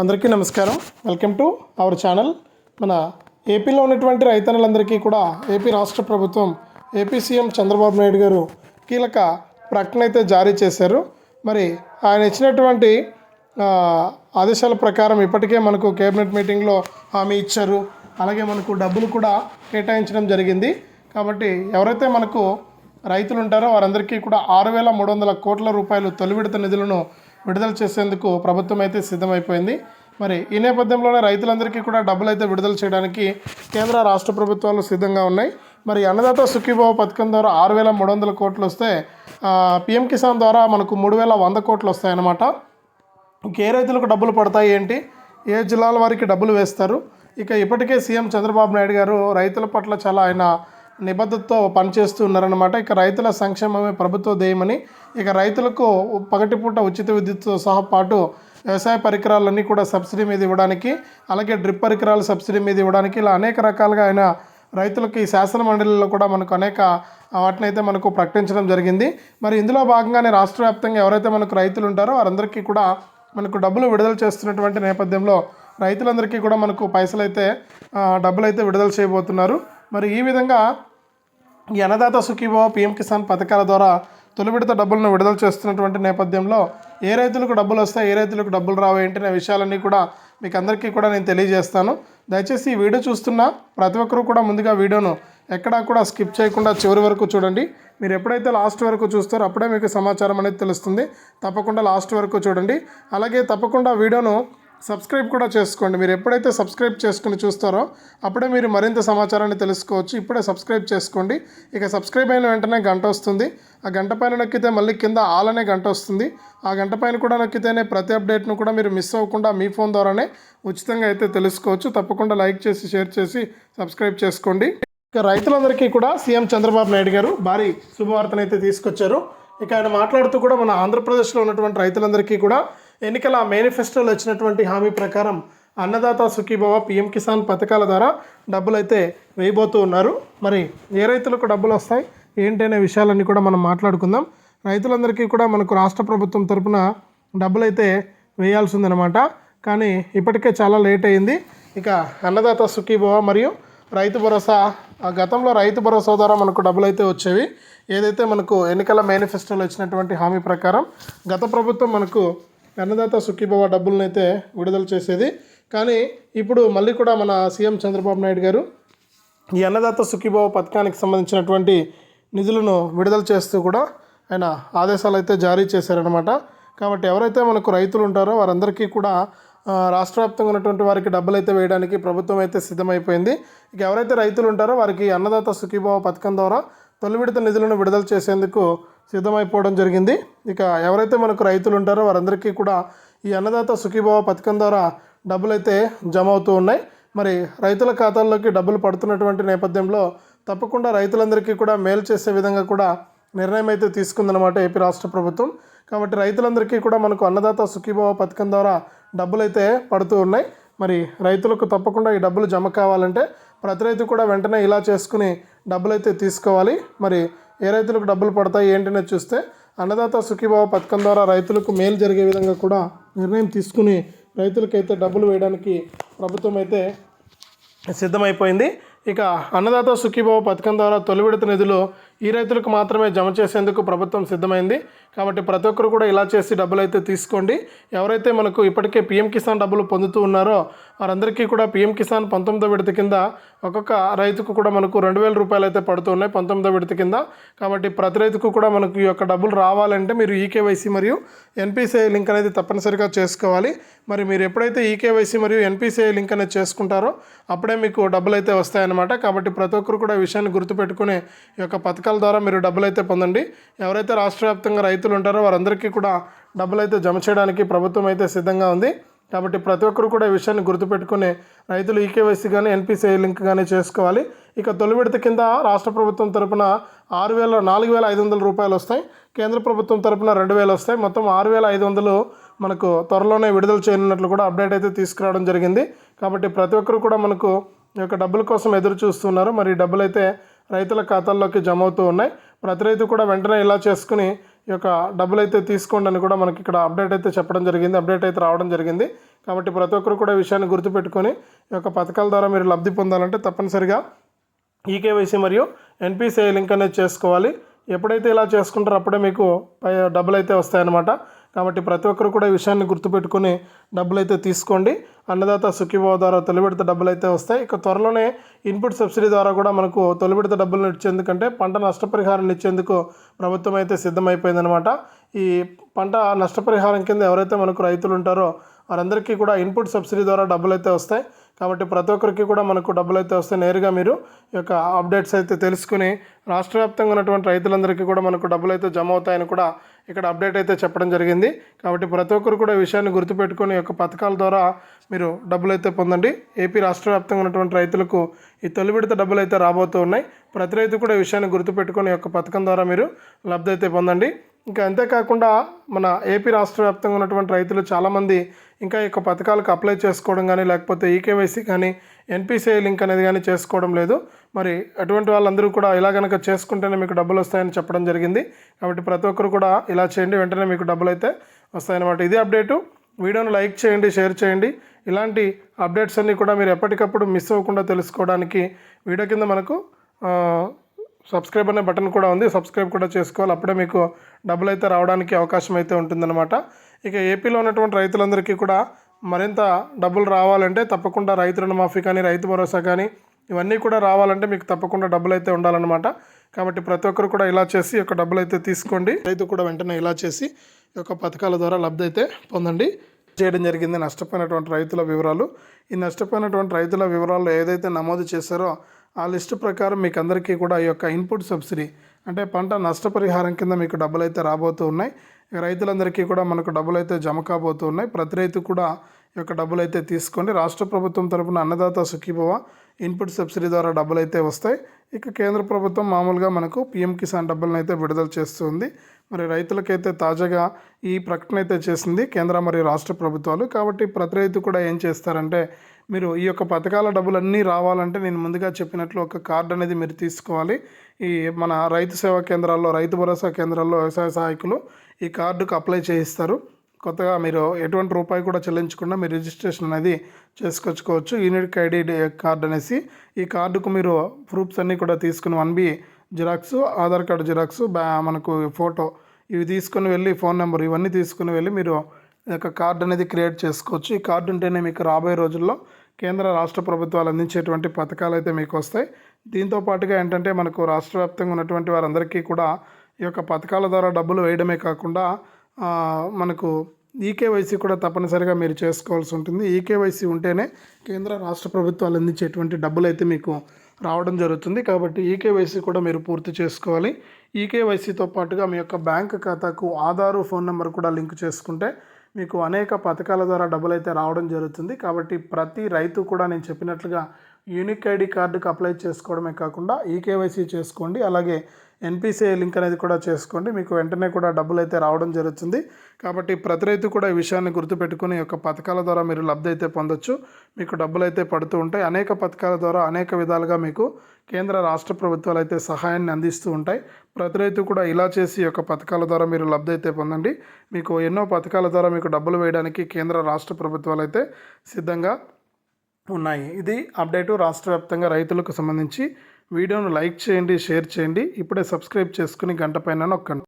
అందరికీ నమస్కారం. Welcome to our channel. మన ఏపీలో ఉన్నటువంటి రైతన్నులందరికీ కూడా ఏపీ రాష్ట్ర ప్రభుత్వం ఏపీ సీఎం చంద్రబాబు నాయుడు గారు కీలక ప్రకటన అయితే జారీ చేశారు. మరి ఆయన ఇచ్చినటువంటి ఆదేశాల ప్రకారం ఇప్పటికే మనకు కేబినెట్ మీటింగ్లో హామీ ఇచ్చారు. అలాగే మనకు డబ్బులు కూడా కేటాయించడం జరిగింది. కాబట్టి ఎవరైతే మనకు రైతులు ఉంటారో వారందరికీ కూడా ఆరు వేల మూడు వందల కోట్ల రూపాయలు తొలి విడత నిధులను విడుదల చేసేందుకు ప్రభుత్వం అయితే సిద్ధమైపోయింది. మరి ఈ నేపథ్యంలోనే రైతులందరికీ కూడా డబ్బులు అయితే విడుదల చేయడానికి కేంద్ర రాష్ట్ర ప్రభుత్వాలు సిద్ధంగా ఉన్నాయి. మరి అన్నదాత సుఖీభావ పథకం ద్వారా ఆరు వేల మూడు వందల కోట్లు వస్తే పిఎం కిసాన్ ద్వారా మనకు మూడు వేల వంద కోట్లు వస్తాయన్నమాట. ఏ రైతులకు డబ్బులు పడతాయి ఏంటి? ఏ జిల్లాల వారికి డబ్బులు వేస్తారు? ఇక ఇప్పటికే సీఎం చంద్రబాబు నాయుడు గారు రైతుల పట్ల చాలా ఆయన నిబద్ధతతో పనిచేస్తూ ఉన్నారన్నమాట. ఇక రైతుల సంక్షేమమే ప్రభుత్వ ధ్యేయమని ఇక రైతులకు పగటిపూట ఉచిత విద్యుత్తో సహా పాటు వ్యవసాయ పరికరాలన్నీ కూడా సబ్సిడీ మీద ఇవ్వడానికి అలాగే డ్రిప్ పరికరాలు సబ్సిడీ మీద ఇవ్వడానికి ఇలా అనేక రకాలుగా ఆయన రైతులకు ఈ శాసన మండలిలో కూడా మనకు అనేక వాటిని అయితే మనకు ప్రకటించడం జరిగింది. మరి ఇందులో భాగంగానే రాష్ట్ర వ్యాప్తంగా ఎవరైతే మనకు రైతులు ఉంటారో వారందరికీ కూడా మనకు డబ్బులు విడుదల చేస్తున్నటువంటి నేపథ్యంలో రైతులందరికీ కూడా మనకు పైసలు అయితే డబ్బులు అయితే విడుదల చేయబోతున్నారు. మరి ఈ విధంగా ఈ అన్నదాత సుఖీభవ పిఎం కిసాన్ పథకాల ద్వారా తొలి విడత డబ్బులను విడుదల చేస్తున్నటువంటి నేపథ్యంలో ఏ రైతులకు డబ్బులు వస్తాయి ఏ రైతులకు డబ్బులు రావు ఏంటనే విషయాలన్నీ కూడా మీకు అందరికీ కూడా నేను తెలియజేస్తాను. దయచేసి ఈ వీడియో చూస్తున్న ప్రతి ఒక్కరూ కూడా ముందుగా వీడియోను ఎక్కడా కూడా స్కిప్ చేయకుండా చివరి వరకు చూడండి. మీరు ఎప్పుడైతే లాస్ట్ వరకు చూస్తారో అప్పుడే మీకు సమాచారం అనేది తెలుస్తుంది. తప్పకుండా లాస్ట్ వరకు చూడండి. అలాగే తప్పకుండా వీడియోను సబ్స్క్రైబ్ కూడా చేసుకోండి. మీరు ఎప్పుడైతే సబ్స్క్రైబ్ చేసుకుని చూస్తారో అప్పుడే మీరు మరింత సమాచారాన్ని తెలుసుకోవచ్చు. ఇప్పుడే సబ్స్క్రైబ్ చేసుకోండి. ఇక సబ్స్క్రైబ్ అయిన వెంటనే గంట వస్తుంది. ఆ గంట పైన నొక్కితే మళ్ళీ కింద ఆల్ అనే గంట వస్తుంది. ఆ గంట పైన కూడా నొక్కితేనే ప్రతి అప్డేట్ను కూడా మీరు మిస్ అవ్వకుండా మీ ఫోన్ ద్వారానే ఉచితంగా అయితే తెలుసుకోవచ్చు. తప్పకుండా లైక్ చేసి షేర్ చేసి సబ్స్క్రైబ్ చేసుకోండి. ఇక రైతులందరికీ కూడా సీఎం చంద్రబాబు నాయుడు గారు భారీ శుభవార్తను అయితే తీసుకొచ్చారు. ఇక ఆయన మాట్లాడుతూ కూడా మన ఆంధ్రప్రదేశ్లో ఉన్నటువంటి రైతులందరికీ కూడా ఎన్నికల మేనిఫెస్టోలో ఇచ్చినటువంటి హామీ ప్రకారం అన్నదాత సుఖీభవ పిఎం కిసాన్ పథకాల ద్వారా డబ్బులు అయితే వేయబోతూ ఉన్నారు. మరి ఏ రైతులకు డబ్బులు వస్తాయి? ఏంటి అనే విషయాలన్నీ కూడా మనం మాట్లాడుకుందాం. రైతులందరికీ కూడా మనకు రాష్ట్ర ప్రభుత్వం తరపున డబ్బులు అయితే వేయాల్సి ఉందన్నమాట కానీ ఇప్పటికే చాలా లేట్ అయింది. ఇక అన్నదాత సుఖీభవ మరియు రైతు భరోసా ఆ గతంలో రైతు భరోసా ద్వారా మనకు డబ్బులు అయితే వచ్చేవి. ఏదైతే మనకు ఎన్నికల మేనిఫెస్టోలో ఇచ్చినటువంటి హామీ ప్రకారం గత ప్రభుత్వం మనకు అన్నదాత సుఖీభవ డబ్బులను అయితే విడుదల చేసేది. కానీ ఇప్పుడు మళ్ళీ కూడా మన సీఎం చంద్రబాబు నాయుడు గారు ఈ అన్నదాత సుఖీభవ పథకానికి సంబంధించినటువంటి నిధులను విడుదల చేస్తూ కూడా ఆయన ఆదేశాలు అయితే జారీ చేశారనమాట కాబట్టి ఎవరైతే మనకు రైతులు ఉంటారో వారందరికీ కూడా రాష్ట్ర వ్యాప్తంగా ఉన్నటువంటి వారికి డబ్బులు అయితే వేయడానికి ప్రభుత్వం అయితే సిద్ధమైపోయింది. ఇక ఎవరైతే రైతులు ఉంటారో వారికి అన్నదాత సుఖీభావ పథకం ద్వారా తొలి విడత నిధులను విడుదల చేసేందుకు సిద్ధమైపోవడం జరిగింది. ఇక ఎవరైతే మనకు రైతులు ఉంటారో వారందరికీ కూడా ఈ అన్నదాత సుఖీభావ పథకం ద్వారా డబ్బులు అయితే జమ అవుతూ ఉన్నాయి. మరి రైతుల ఖాతాల్లోకి డబ్బులు పడుతున్నటువంటి నేపథ్యంలో తప్పకుండా రైతులందరికీ కూడా మేలు చేసే విధంగా కూడా నిర్ణయం అయితే తీసుకుందనమాట ఏపీ రాష్ట్ర ప్రభుత్వం. కాబట్టి రైతులందరికీ కూడా మనకు అన్నదాత సుఖీభావ పథకం ద్వారా డబ్బులు అయితే పడుతూ ఉన్నాయి. మరి రైతులకు తప్పకుండా ఈ డబ్బులు జమ కావాలంటే ప్రతి రైతు కూడా వెంటనే ఇలా చేసుకుని డబ్బులు అయితే తీసుకోవాలి. మరి ఏ రైతులకు డబ్బులు పడతాయి ఏంటనే చూస్తే అన్నదాత సుఖీభావ పథకం ద్వారా రైతులకు మేలు జరిగే విధంగా కూడా నిర్ణయం తీసుకుని రైతులకైతే డబ్బులు వేయడానికి ప్రభుత్వం అయితే సిద్ధమైపోయింది. ఇక అన్నదాత సుఖీభావ పథకం ద్వారా తొలి విడత నిధులు ఈ రైతులకు మాత్రమే జమ చేసేందుకు ప్రభుత్వం సిద్ధమైంది. కాబట్టి ప్రతి ఒక్కరు కూడా ఇలా చేసి డబ్బులు అయితే తీసుకోండి. ఎవరైతే మనకు ఇప్పటికే పిఎం కిసాన్ డబ్బులు పొందుతూ ఉన్నారో వారందరికీ కూడా పిఎం కిసాన్ పంతొమ్మిదో విడత కింద ఒక్కొక్క రైతుకు కూడా మనకు రెండు వేల రూపాయలు అయితే పడుతున్నాయి పంతొమ్మిదో విడత కింద. కాబట్టి ప్రతి రైతుకు కూడా మనకు ఈ యొక్క డబ్బులు రావాలంటే మీరు ఈకేవైసీ మరియు ఎన్పిసిఐ లింక్ అనేది తప్పనిసరిగా చేసుకోవాలి. మరి మీరు ఎప్పుడైతే ఈకేవైసీ మరియు ఎన్పిసిఐ లింక్ అనేది చేసుకుంటారో అప్పుడే మీకు డబ్బులు అయితే వస్తాయన్నమాట. కాబట్టి ప్రతి ఒక్కరు కూడా విషయాన్ని గుర్తుపెట్టుకునే ఈ యొక్క పథకాల ద్వారా మీరు డబ్బులు అయితే పొందండి. ఎవరైతే రాష్ట్ర వ్యాప్తంగా రైతులు ఉంటారో వారందరికీ కూడా డబ్బులు అయితే జమ చేయడానికి ప్రభుత్వం అయితే సిద్ధంగా ఉంది. కాబట్టి ప్రతి ఒక్కరు కూడా ఈ విషయాన్ని గుర్తుపెట్టుకుని రైతులు ఈకేవైసీ కానీ ఎన్పిసిఐ లింక్ కానీ చేసుకోవాలి. ఇక తొలి విడత కింద రాష్ట్ర ప్రభుత్వం తరపున ఆరు వేల నాలుగు వేల ఐదు వందల రూపాయలు వస్తాయి. కేంద్ర ప్రభుత్వం తరపున రెండు వేలు వస్తాయి. మొత్తం ఆరు వేల ఐదు వందలు మనకు త్వరలోనే విడుదల చేయనున్నట్లు కూడా అప్డేట్ అయితే తీసుకురావడం జరిగింది. కాబట్టి ప్రతి ఒక్కరు కూడా మనకు ఈ యొక్క డబ్బుల కోసం ఎదురు చూస్తున్నారు. మరి డబ్బులు అయితే రైతుల ఖాతాల్లోకి జమ అవుతూ ఉన్నాయి. ప్రతి రైతు కూడా వెంటనే ఇలా చేసుకుని ఈ యొక్క డబ్బులు అయితే తీసుకోండి అని కూడా మనకి ఇక్కడ అప్డేట్ అయితే చెప్పడం జరిగింది. అప్డేట్ అయితే రావడం జరిగింది. కాబట్టి ప్రతి ఒక్కరు కూడా విషయాన్ని గుర్తుపెట్టుకొని ఈ యొక్క పథకాల ద్వారా మీరు లబ్ధి పొందాలంటే తప్పనిసరిగా ఈకేవైసీ మరియు ఎన్పిసిఐ లింక్ అనేది చేసుకోవాలి. ఎప్పుడైతే ఇలా చేసుకుంటారో అప్పుడే మీకు పై డబ్బులు అయితే వస్తాయన్నమాట. కాబట్టి ప్రతి ఒక్కరు కూడా ఈ విషయాన్ని గుర్తుపెట్టుకొని డబ్బులు అయితే తీసుకోండి. అన్నదాత సుఖీభావ ద్వారా తొలి విడత డబ్బులు అయితే వస్తాయి. ఇక త్వరలోనే ఇన్పుట్ సబ్సిడీ ద్వారా కూడా మనకు తొలి విడత డబ్బులను ఇచ్చేందుకంటే పంట నష్టపరిహారం ఇచ్చేందుకు ప్రభుత్వం అయితే సిద్ధమైపోయిందనమాట ఈ పంట నష్టపరిహారం కింద ఎవరైతే మనకు రైతులు ఉంటారో వారందరికీ కూడా ఇన్పుట్ సబ్సిడీ ద్వారా డబ్బులు అయితే వస్తాయి. కాబట్టి ప్రతి ఒక్కరికి కూడా మనకు డబ్బులు అయితే వస్తే నేరుగా మీరు ఈ యొక్క అప్డేట్స్ అయితే తెలుసుకుని రాష్ట్ర వ్యాప్తంగా ఉన్నటువంటి రైతులందరికీ కూడా మనకు డబ్బులు అయితే జమ అవుతాయని కూడా ఇక్కడ అప్డేట్ అయితే చెప్పడం జరిగింది. కాబట్టి ప్రతి ఒక్కరు కూడా విషయాన్ని గుర్తుపెట్టుకొని ఈ యొక్క పథకాల ద్వారా మీరు డబ్బులు అయితే పొందండి. ఏపీ రాష్ట్ర వ్యాప్తంగా ఉన్నటువంటి రైతులకు ఈ తొలి విడత డబ్బులు అయితే రాబోతూ ఉన్నాయి. ప్రతి రైతు కూడా విషయాన్ని గుర్తుపెట్టుకొని ఈ యొక్క పథకం ద్వారా మీరు లబ్ధి అయితే పొందండి. ఇంకా అంతేకాకుండా మన ఏపీ రాష్ట్ర వ్యాప్తంగా ఉన్నటువంటి రైతులు చాలామంది ఇంకా ఈ యొక్క పథకాలకు అప్లై చేసుకోవడం కానీ లేకపోతే ఈకేవైసీ కానీ ఎన్పిసిఐ లింక్ అనేది కానీ చేసుకోవడం లేదు. మరి అటువంటి వాళ్ళందరూ కూడా ఇలా కనుక చేసుకుంటేనే మీకు డబ్బులు వస్తాయని చెప్పడం జరిగింది. కాబట్టి ప్రతి ఒక్కరు కూడా ఇలా చేయండి వెంటనే మీకు డబ్బులు అయితే వస్తాయన్నమాట. ఇదే అప్డేటు. వీడియోను లైక్ చేయండి షేర్ చేయండి. ఇలాంటి అప్డేట్స్ అన్నీ కూడా మీరు ఎప్పటికప్పుడు మిస్ అవ్వకుండా తెలుసుకోవడానికి వీడియో కింద మనకు సబ్స్క్రైబ్ అనే బటన్ కూడా ఉంది. సబ్స్క్రైబ్ కూడా చేసుకోవాలి. అప్పుడే మీకు డబ్బులు అయితే రావడానికి అవకాశం అయితే ఉంటుందన్నమాట. ఇక ఏపీలో ఉన్నటువంటి రైతులందరికీ కూడా మరింత డబ్బులు రావాలంటే తప్పకుండా రైతు రుణమాఫీ కానీ రైతు భరోసా కానీ ఇవన్నీ కూడా రావాలంటే మీకు తప్పకుండా డబ్బులు అయితే ఉండాలన్నమాట. కాబట్టి ప్రతి ఒక్కరు కూడా ఇలా చేసి ఒక యొక్క డబ్బులు అయితే తీసుకోండి. రైతు కూడా వెంటనే ఇలా చేసి ఈ యొక్క పథకాల ద్వారా లబ్ధి అయితే పొందండి. చేయడం జరిగింది నష్టపోయినటువంటి రైతుల వివరాలు. ఈ నష్టపోయినటువంటి రైతుల వివరాలు ఏదైతే నమోదు చేశారో ఆ లిస్టు ప్రకారం మీకు అందరికీ కూడా ఈ యొక్క ఇన్పుట్ సబ్సిడీ అంటే పంట నష్టపరిహారం కింద మీకు డబ్బులు అయితే రాబోతూ ఉన్నాయి. రైతులందరికీ కూడా మనకు డబ్బులు అయితే జమ కాబోతూ ఉన్నాయి. ప్రతి రైతు కూడా ఈ యొక్క డబ్బులు అయితే తీసుకోండి. రాష్ట్ర ప్రభుత్వం తరపున అన్నదాత సుఖీభవ. ఇన్పుట్ సబ్సిడీ ద్వారా డబ్బులు అయితే వస్తాయి. ఇక కేంద్ర ప్రభుత్వం మామూలుగా మనకు పిఎం కిసాన్ డబ్బులను అయితే విడుదల చేస్తుంది. మరి రైతులకైతే తాజాగా ఈ ప్రకటన అయితే చేసింది కేంద్ర మరియు రాష్ట్ర ప్రభుత్వాలు. కాబట్టి ప్రతి రైతు కూడా ఏం చేస్తారంటే మీరు ఈ యొక్క పథకాల డబ్బులన్నీ రావాలంటే నేను ముందుగా చెప్పినట్లు ఒక కార్డు అనేది మీరు తీసుకోవాలి. ఈ మన రైతు సేవా కేంద్రాల్లో రైతు భరోసా కేంద్రాల్లో వ్యవసాయ సహాయకులు ఈ కార్డుకు అప్లై చేయిస్తారు. కొత్తగా మీరు ఎటువంటి రూపాయి కూడా చెల్లించకుండా మీరు రిజిస్ట్రేషన్ అనేది చేసుకొచ్చుకోవచ్చు యూనిట్ ఐడి కార్డ్ అనేసి ఈ కార్డుకు మీరు ప్రూఫ్స్ అన్నీ కూడా తీసుకుని one B xerox Aadhaar card xerox బ్యా మనకు ఫోటో ఇవి తీసుకుని వెళ్ళి ఫోన్ నెంబర్ ఇవన్నీ తీసుకుని వెళ్ళి మీరు యొక్క కార్డు అనేది క్రియేట్ చేసుకోవచ్చు. ఈ కార్డు ఉంటేనే మీకు రాబోయే రోజుల్లో కేంద్ర రాష్ట్ర ప్రభుత్వాలు అందించేటువంటి పథకాలు అయితే మీకు వస్తాయి. దీంతో పాటుగా ఏంటంటే మనకు రాష్ట్ర వ్యాప్తంగా ఉన్నటువంటి వారందరికీ కూడా ఈ యొక్క పథకాల ద్వారా డబ్బులు వేయడమే కాకుండా మనకు ఈకేవైసీ కూడా తప్పనిసరిగా మీరు చేసుకోవాల్సి ఉంటుంది. ఈకేవైసీ ఉంటేనే కేంద్ర రాష్ట్ర ప్రభుత్వాలు అందించేటువంటి డబ్బులు అయితే మీకు రావడం జరుగుతుంది. కాబట్టి ఈకేవైసీ కూడా మీరు పూర్తి చేసుకోవాలి. ఈకేవైసీతో పాటుగా మీ యొక్క బ్యాంక్ ఖాతాకు ఆధారు ఫోన్ నెంబర్ కూడా లింక్ చేసుకుంటే మీకు అనేక పథకాల ద్వారా డబ్బులు అయితే రావడం జరుగుతుంది. కాబట్టి ప్రతి రైతు కూడా నేను చెప్పినట్లుగా యూనిక్ ఐడి కార్డుకు అప్లై చేసుకోవడమే కాకుండా ఈకేవైసీ చేసుకోండి. అలాగే ఎన్పిసిఐ లింక్ అనేది కూడా చేసుకోండి. మీకు వెంటనే కూడా డబ్బులు అయితే రావడం జరుగుతుంది. కాబట్టి ప్రతి రైతు కూడా ఈ విషయాన్ని గుర్తుపెట్టుకుని ఈ యొక్క పథకాల ద్వారా మీరు లబ్ధి అయితే పొందొచ్చు. మీకు డబ్బులు అయితే పడుతూ ఉంటాయి. అనేక పథకాల ద్వారా అనేక విధాలుగా మీకు కేంద్ర రాష్ట్ర ప్రభుత్వాలు అయితే సహాయాన్ని అందిస్తూ ఉంటాయి. ప్రతి రైతు కూడా ఇలా చేసి ఈ యొక్క పథకాల ద్వారా మీరు లబ్ధి అయితే పొందండి. మీకు ఎన్నో పథకాల ద్వారా మీకు డబ్బులు వేయడానికి కేంద్ర రాష్ట్ర ప్రభుత్వాలు అయితే సిద్ధంగా ఉన్నాయి. ఇది అప్డేటు రాష్ట్ర వ్యాప్తంగా రైతులకు సంబంధించి వీడియోను లైక్ చేయండి షేర్ చేయండి. ఇప్పుడే సబ్స్క్రైబ్ చేసుకుని గంట పైన నొక్కండి.